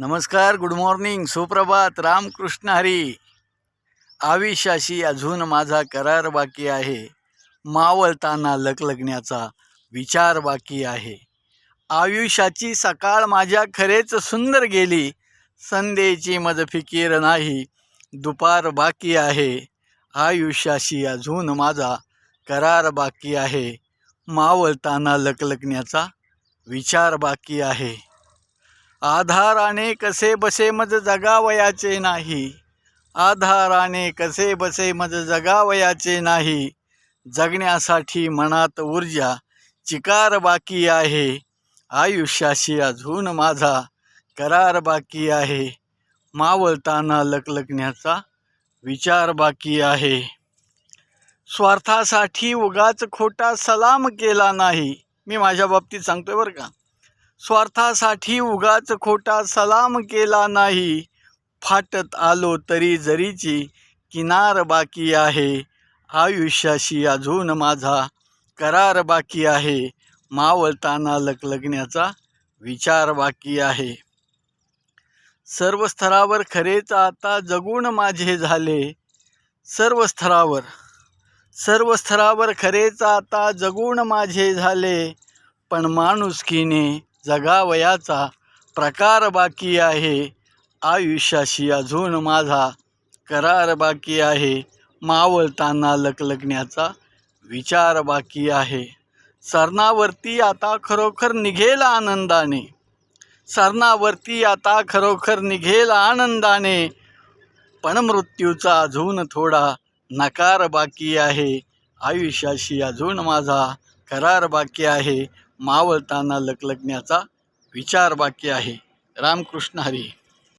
नमस्कार good morning सुप्रभात रामकृष्ण हरी. आयुष्याशी अजून माझा करार बाकी आहे. मावळताना लकलगण्याचा विचार बाकी आहे. आयुष्याची सकाळ माझ्या खरेच सुंदर गेली. संध्येची मज फिकीर नाही दुपार बाकी आहे. आयुष्याशी अजून माझा करार बाकी आहे. मावळताना लकलकण्याचा विचार बाकी आहे. आधाराने कसे बसे मज जगावयाचे नाही. आधाराने कसे बसे मज जगावयाचे नाही. जगण्यासाठी मनात ऊर्जा चिकार बाकी आहे. आयुष्याशी अजून माझा करार बाकी आहे. मावळताना लकलकण्याचा विचार बाकी आहे. स्वार्थासाठी उगाच खोटा सलाम केला नाही. मी माझ्या बाबतीत सांगतोय बरं का? स्वार्थासाठी उगाच खोटा सलाम केला नाही. फाटत आलो तरी जरीची किनार बाकी आहे. आयुष्याशी अजून माझा करार बाकी आहे. मावळताना लकलगण्याचा विचार बाकी आहे. सर्व स्तरावर खरेच आता जगून माझे झाले. सर्व स्तरावर सर्व स्तरावर खरेच आता जगून माझे झाले. पण माणुसकीने जगावयाचा प्रकार बाकी आहे. आयुष्याशी अजून माझा करार बाकी आहे. मावळताना लकलकण्याचा विचार बाकी आहे. सरणावरती आता खरोखर निघेल आनंदाने. सरणावरती आता खरोखर निघेल आनंदाने. पण मृत्यूचा अजून थोडा नकार बाकी आहे. आयुष्याशी अजून माझा करार बाकी आहे. मावळताना लकलकण्याचा विचार बाकी आहे. रामकृष्ण हरी.